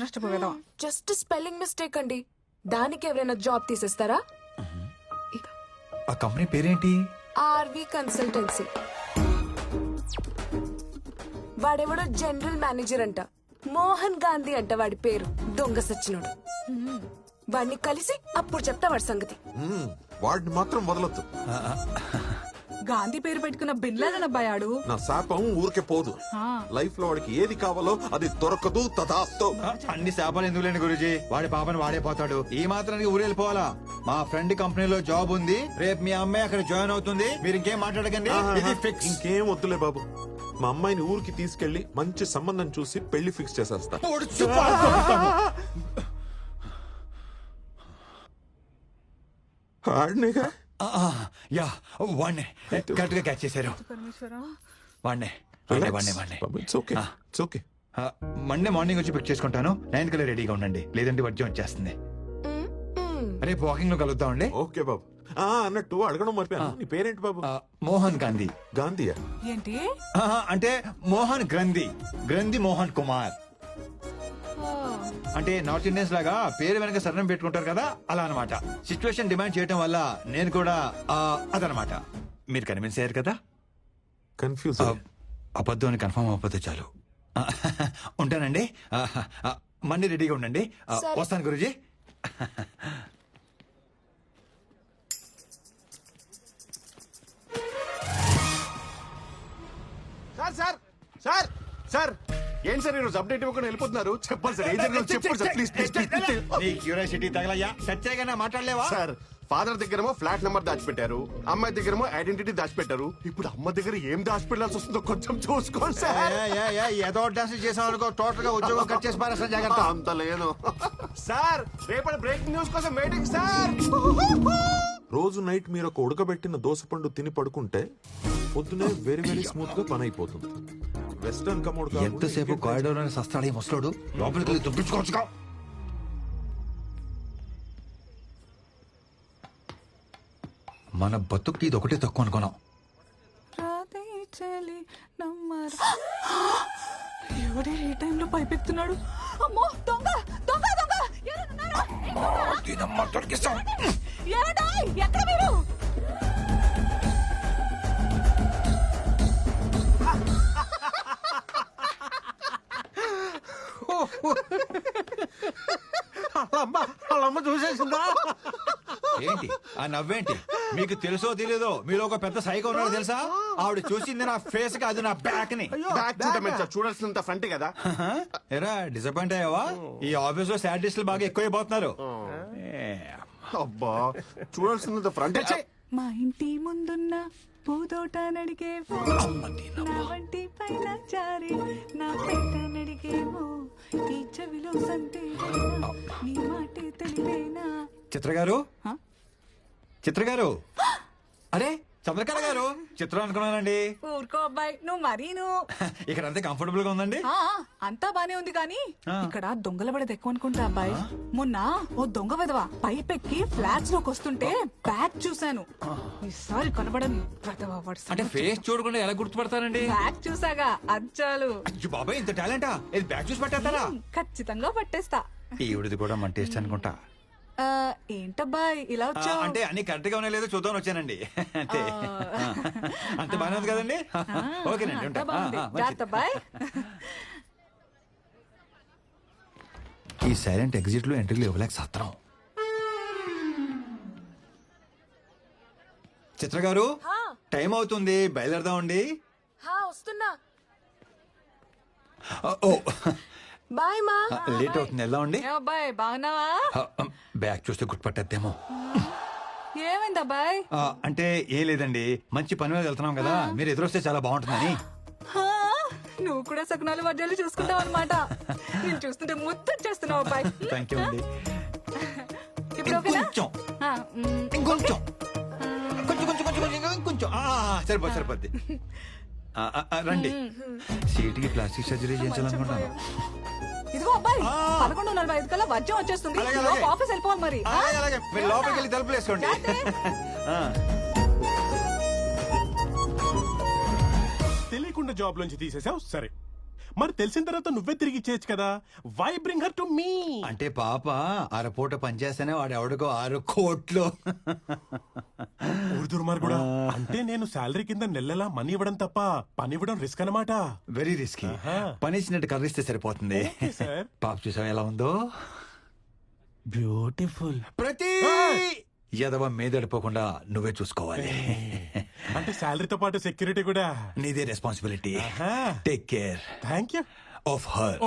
నష్టపోయేదా just spelling mistake అండి. దానికి ఎవరైనా జాబ్ తీసేస్తారా? ఆ కంపెనీ పేరేంటి? RV consultancy. వాడెవడో జనరల్ మేనేజర్ అంట. మోహన్ గాంధీ అంట వాడి పేరు. దొంగ సచ్చినోడు. వాడిని కలిసి అప్పుడు చెప్తా వాడి సంగతి. వాడిని మాత్రం వదలొద్దు. గాంధీ పేరు పెట్టుకున్న బిన్లాదన్ అబ్బాయాడు. నా శాపం ఊరికే పోదు. లైఫ్లో వాడికి ఏది కావాలో అది దొరకదు తదాస్తో. అన్ని శాపాలు ఎందుకు లేని గురుజీ? వాడి పాపని వాడే పోతాడు. ఈ మాత్రానికి ఊరు వెళ్ళిపోవాలా? మా ఫ్రెండ్ కంపెనీలో జాబ్ ఉంది. రేపు మీ అమ్మాయి అక్కడ జాయిన్ అవుతుంది. మీరు ఇంకేం మాట్లాడకండి? ఇది ఫిక్స్. ఇంకేం వద్దులే బాబు. మా అమ్మాయిని ఊరికి తీసుకెళ్ళి మంచి సంబంధం చూసి పెళ్ళి ఫిక్స్ చేసేస్తా. ఆడినేగా? యా వాడినే కరెక్ట్గా క్యాచ్ చేశారు. వాడినే వాడినే వాడినే వాడినే it's okay it's okay Monday morning వచ్చి పిక్ చేసుకుంటాను. నైన్ కల్లా రెడీగా ఉండండి. లేదంటే వర్జం వచ్చేస్తుంది. రేపు వాకింగ్లో కలుద్దామండి? ఓకే బాబు ఆ అన్నట్టు అడగడం మర్చిపోయాను నీ పేరేంటి బాబు మోహన్ గాంధీ. గాంధీయా? ఏంటి? అంటే మోహన్ గ్రంథి. గ్రంథి మోహన్ కుమార్. అంటే నార్త్ ఇండియన్స్ లాగా పేరు వెనక సరణం పెట్టుకుంటారు కదా అలా అన్నమాట. సిచ్యువేషన్ డిమాండ్ చేయటం వల్ల నేను కూడా ఆ, అదనమాట మీరు కన్విన్స్ అయ్యారు కదా? కన్ఫ్యూజ్ ఆ, అబద్ధం అని కన్ఫర్మ్ అవ్వకపోతే చాలు. ఆ, ఉంటానండి. ఆ, ఆ, మళ్ళీ రెడీగా ఉండండి. ఆ, సరే. వస్తాను Guruji. Sir sir sir sir. ఏం సార్ ఈరోజు అప్డేట్ ఇవ్వకుండా వెళ్ళిపోతున్నారు? చెప్పండి సార్ ఏం జరిగిందో చెప్పండి సార్ ప్లీజ్ ప్లీజ్ ప్లీజ్ నీ క్యూరియాసిటీ తగలయ్యా. సత్యాగా మాట్లాడలేవా? సార్ ఫాదర్ దగ్గరేమో ఫ్లాట్ నెంబర్ దాచిపెట్టారు. అమ్మాయి దగ్గరేమో ఐడెంటిటీ దాచిపెట్టారు. ఇప్పుడు అమ్మ దగ్గర ఏం దాచిపెట్టాల్సి వస్తుందో కొంచెం చూసుకోండి సార్. ఏదో డాన్స్ చేసాం అనుకో టోటల్గా ఉద్యోగం కట్ చేసి పారేస్తా జాగ్రత్త అంత లేదు. సార్ రేపటి బ్రేకింగ్ న్యూస్ కోసం వెయిటింగ్ సార్. రోజు నైట్ మీరు ఒక ఉడకబెట్టిన దోసపండు తిని పడుకుంటే పొద్దునే వెరీ వెరీ స్మూత్గా పని అయిపోతుంది. వెస్టర్న్ కమోడ్ ఎంతసేపు కారిడోర్ అని సస్తాడు ఈ ముసలోడు లోపలికి వెళ్ళి దుబ్బించుకోవచ్చుగా మన బతుక్కి ఇది ఒకటే తక్కువ అనుకున్నాం రాధే చలి నమ్మరా ఎవడే ఏ టైంలో పైపెత్తున్నాడు అమ్మో దొంగ దొంగ దొంగ ఎవరున్నారు? ఏమండి? ఎక్కడ మీరు చూసేసిందా? ఏంటి? ఆ నవ్వేంటి? మీకు తెలుసో తెలియదో మీలో ఒక పెద్ద సైకో ఉన్నాడు తెలుసా? ఆవిడ చూసింది నా ఫేస్కి అది నా బ్యాక్ని. బ్యాక్ చూడమే సార్ చూడాల్సినంత ఫ్రంట్ కదా? ఎరా డిసప్పాయింట్ అయ్యావా? ఈ ఆఫీస్లో సాటిస్టులు బాగా ఎక్కువైపోతున్నారు ఏ, అబ్బా చూడాల్సినంత ఫ్రంట్ మా ఇంటి ముందున్న పూతోట నడిగేవో నా వంటి పైన చారి నా పేట నడిగేవో ఈ చెవిలో సంతేనా? నీ మాటే తెలివేనా? చిత్ర గారు హా? చిత్ర గారు అరే చంద్రకళ గారు చిత్రం అనుకున్నానండి. ఊరుకో అబ్బాయి నువ్వు మరీ నువ్వు ఇక్కడ అంతే కంఫర్టబుల్గా ఉందండి. ఆ, అంతా బానే ఉంది కానీ. ఇక్కడ దొంగల పడేది ఎక్కువ అనుకుంటా అబ్బాయి. మొన్న ఓ దొంగ విధవ పైపెక్కి ఫ్లాట్స్లోకి వస్తుంటే బ్యాగ్ చూశాను. ఈసారి కనబడని విధవ వాడి అంటే సంగతి. ఫేస్ చూడకుండా ఎలా గుర్తుపడతానండి బ్యాగ్ చూసాగా అచ్చాలు అయ్యో బాబాయ్ ఇంత టాలెంటా ఇది బ్యాగ్ చూసి పట్టేస్తారా? ఖచ్చితంగా పట్టేస్తా. ఈవిడిది కూడా మన టేస్ట్ అనుకుంటా. ఆ, ఏంటబ్బాయ్ ఇలా ఆ, వచ్చావు? అంటే అన్ని కరెక్ట్గా ఉన్నాయో లేదో చూద్దాం వచ్చానండి. అంతే. అంత బాగానే ఉంది కదండి? ఓకేనండి ఉంటా. ఆ, ఆ, మంచిది. జాగ్రత్త అబ్బాయ్ ఈ సైలెంట్ ఎగ్జిట్లో ఎంట్రీలు ఇవ్వలేక సత్రం. చిత్ర గారు టైం అవుతుంది బయలుదేరదామండి. హా, వస్తున్నా. ఓ. బాయ్ మా. లేట్ అవుతుంది. ఎలా ఉండి? ఏ అబ్బాయి బాగున్నావా? బ్యాగ్ చూస్తే గుర్తుపట్టేద్దేమో. ఏమైంది అబ్బాయి ఆ, అంటే ఏం లేదండి. మంచి పని మీద వెళ్తున్నాం కదా. మీరు ఎదురొస్తే చాలా బాగుంటుందని. హా, నువ్వు కూడా సకునాలు వడ్డాలు చూసుకుంటావు అనమాట నేను చూస్తుంటే ముద్దు చేస్తున్నావు అబ్బాయి. థ్యాంక్ యూ అండి. ఇప్పుడు ఓకేనా? ఇంకొంచెం. ఆ, మ్, ఇంకొంచెం. కొంచెం కొంచెం కొంచెం కొంచెం ఇంకొంచెం ఆ, సరిపోద్ది సరిపోద్ది. ఆ, ఆ, ఆ, రండి. సీటుకి ప్లాస్టిక్ సర్జరీ చేయించాలనుకుంటున్నాను. ఇదిగో అబ్బాయి. పదకొండు నలభై ఐదు కల్లా వర్జం వచ్చేస్తుంది. అలాగే, లోపు అలాగే. ఆఫీస్ వెళ్ళిపోవాలి మరి. ఆ? అలాగే అలాగే. మీరు లోపలికి వెళ్ళి తలుపులు వేసుకోండి. ఆ. తెలియకుండా జాబ్ నుంచి తీసేసావు? సరే. మరి తెలిసిన తర్వాత నువ్వే తిరిగి ఇచ్చేయచ్చు కదా. Why bring her to me అంటే పాప అరపూట పనిచేస్తేనే వాడు ఎవడికో ఆరు కోట్లు. ఊరుదుర్మార్ కూడా అంటే నేను శాలరీ కింద నెలలా మనీ ఇవ్వడం తప్ప పని ఇవ్వడం రిస్క్ అన్నమాట. Very risky. పని ఇచ్చినట్టు కర్రిస్తే సరిపోతుంది. సార్. పాప చూసావా ఎలా ఉందో? బ్యూటిఫుల్ ప్రతి యదవ మీదడిపోకుండా నువ్వే చూసుకోవాలి. అంటే శాలరీతో పాటు సెక్యూరిటీ కూడా. నీదే responsibility. Take care thank you of her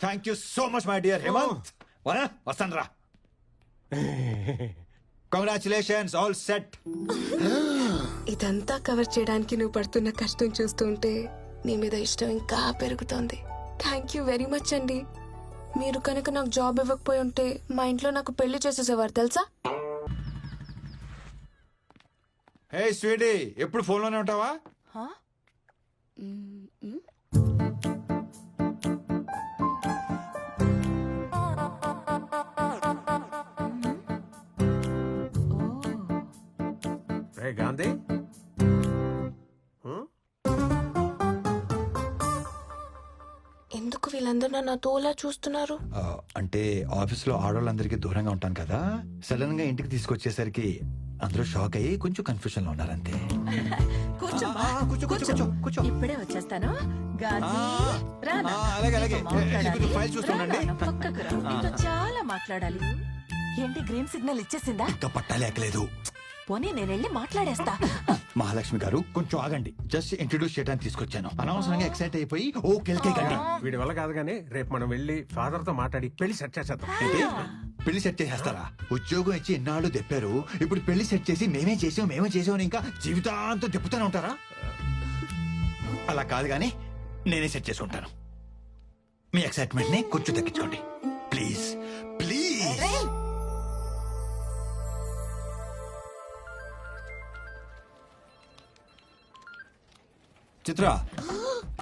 thank you so much my dear Hemanth వస్తాను రా కంగ్రాచులేషన్స్ ఆల్ సెట్ ఇదంతా కవర్ చేయడానికి నువ్వు పడుతున్న కష్టం చూస్తుంటే నీ మీద ఇష్టం ఇంకా పెరుగుతోంది. థ్యాంక్ యూ వెరీ మచ్ అండి. మీరు కనుక నాకు జాబ్ ఇవ్వకపోయి ఉంటే మా ఇంట్లో నాకు పెళ్ళి చేసేసేవారు తెలుసా? హే స్వీటీ ఎప్పుడు ఫోన్లోనే ఉంటావా? రే గాంధీ. వీళ్ళందరూ నన్ను తోలా చూస్తున్నారు ఆ, అంటే ఆఫీస్లో ఆడవాళ్ళందరికీ దూరంగా ఉంటాను కదా సడన్గా ఇంటికి తీసుకొచ్చేసరికి అందరూ షాక్ అయ్యి కొంచెం కన్ఫ్యూజన్లో ఉన్నారంతే కూర్చో ఆ, కూర్చో, కూర్చో, కూర్చో, కూర్చో. ఇప్పుడే వచ్చేస్తాను గాంధీ ఆ, రా నా. ఆ, అలాగే, అలాగే. నీతో మాట్లాడాలి. ఏ, ఇప్పుడు ఫైల్ చూస్తుండండి. రా నా, పక్కకు రా. నీతో చాలా మాట్లాడాలి ఏంటి గ్రీన్ సిగ్నల్ ఇచ్చేసిందా ఇంకా పట్టాలేకలేదు పోనీ నేను వెళ్ళి మాట్లాడేస్తా. మహాలక్ష్మి గారు కొంచెం ఆగండి. జస్ట్ ఇంట్రడ్యూస్ చేయడానికి తీసుకొచ్చాను. అనవసరంగా ఎక్సైట్ అయిపోయి ఓ కెల్కే కండి వీడి వల్ల కాదు కానీ రేపు మనం వెళ్ళి ఫాదర్తో మాట్లాడి పెళ్ళి సెట్ చేసేద్దాం? పెళ్ళి సెట్ చేసేస్తారా? ఉద్యోగం ఇచ్చి ఇన్నాళ్ళు దెప్పారు. ఇప్పుడు పెళ్ళి సెట్ చేసి మేమే చేసాం మేమే చేసాం అని ఇంకా జీవితాంతం దెప్పుతూనే ఉంటారా? అలా కాదు కానీ నేనే సెట్ చేసుకుంటాను. మీ ఎక్సైట్మెంట్ని కొంచెం తగ్గించుకోండి. ప్లీజ్ చిత్ర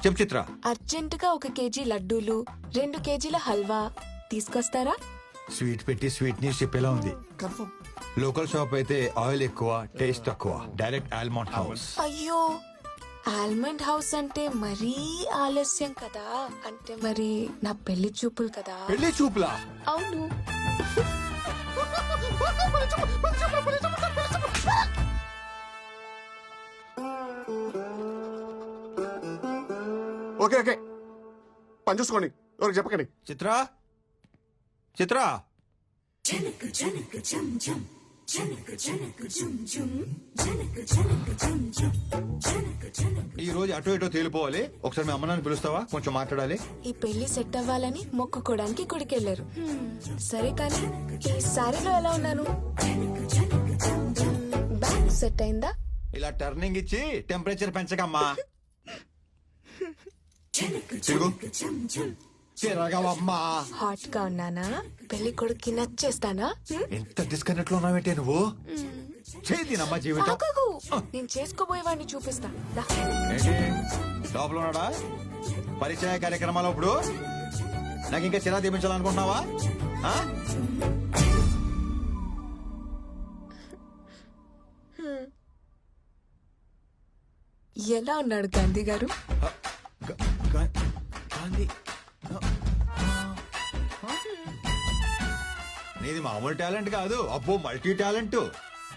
చెప్పు చిత్ర. అర్జెంట్గా ఒక కేజీ లడ్డూలు రెండు కేజీల హల్వా తీసుకొస్తారా? స్వీట్ పెట్టి స్వీట్ న్యూస్ చెప్పేలా ఉంది. లోకల్ షాప్ అయితే ఆయిల్ ఎక్కువ టేస్ట్ తక్కువ. Direct almond house. అయ్యో ఆల్మండ్ హౌస్ అంటే మరీ ఆలస్యం కదా? అంటే మరి నా పెళ్ళి చూపులు కదా? పెళ్ళి చూపులా? అవును. Okay okay. పని చూసుకోండి. ఎవరికి చెప్పకండి. చిత్ర? చిత్ర? ఈ రోజు అటో ఇటో తేలిపోవాలి. ఒకసారి మీ అమ్మనాన్ని పిలుస్తావా? కొంచెం మాట్లాడాలి. ఈ పెళ్ళి సెట్ అవ్వాలని మొక్కుకోవడానికి గుడికెళ్ళారు సరే కానీ ఈ సారీలో ఎలా ఉన్నాను బ్యాగ్ సెట్ అయిందా? ఇలా టర్నింగ్ ఇచ్చి టెంపరేచర్ పెంచకమ్మా. తిరుగు. తిరగవమ్మా. హాట్గా ఉన్నానా? పెళ్ళి కొడుక్కి నచ్చేస్తానా? ఎంత డిస్కనెక్ట్లో ఉన్నావేంటే నువ్వు? చేదినమ్మా జీవితం. ఆగకు. నేను చేసుకోబోయేవాడిని చూపిస్తా. దా. ఏంటి? లోపల ఉన్నాడా? పరిచయ కార్యక్రమాలు ఇప్పుడు? నాకు ఇంకా చిరా తీపించాలనుకుంటున్నావా? ఆ? ఎలా ఉన్నాడు గాంధీ గారు? గ- గాంధీ నీది మామూలు టాలెంట్ కాదు. అబ్బో మల్టీ టాలెంట్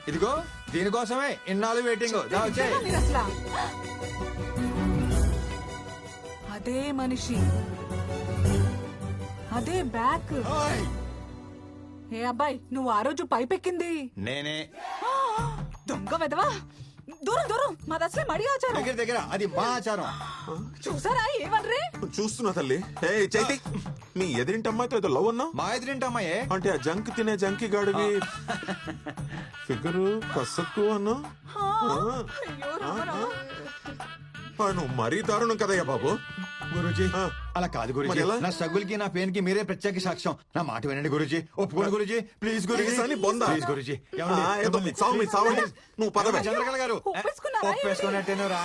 ఇదిగో దీనికోసమే ఇన్నాళ్ళు వెయిటింగ్ దా వచ్చేయ్. మీరు అసలు అదే మనిషి. అదే బ్యాక్ ఓయ్. ఏ అబ్బాయి నువ్వు ఆ రోజు పైపెక్కింది. నేనే. దొంగ వెదవా దూరం దూరం. మాది అసలే మడి ఆచారం. దగ్గర దగ్గర. అది మా ఆచారం. చూసారా? ఏమన్రే? చూస్తున్నా తల్లి. ఏ చైతి. నీ ఎదిరింటి అమ్మాయితో ఏదో లవ్ అన్నా? మా ఎదురింటమ్మాయే అంటే ఆ జంక్ తినే జంకి గాడివి. ఫిగరు కసక్కు అన్నా? నువ్వు మరీ దారుణం కదయ్యా బాబు. గురుజీ. అలా కాదు గురుజీ? నా స్ట్రగుల్కి నా పెయిన్కి మీరే ప్రత్యేక సాక్ష్యం నా మాట వినండి గురుజీ ఒప్పుకోండి గురుజీ ప్లీజ్ గురుజీ Please అని బొందా. ప్లీజ్ గురుజీ. నువ్వు పదవే. చంద్రకళ గారు? ఒప్పేసుకున్నట్టే రా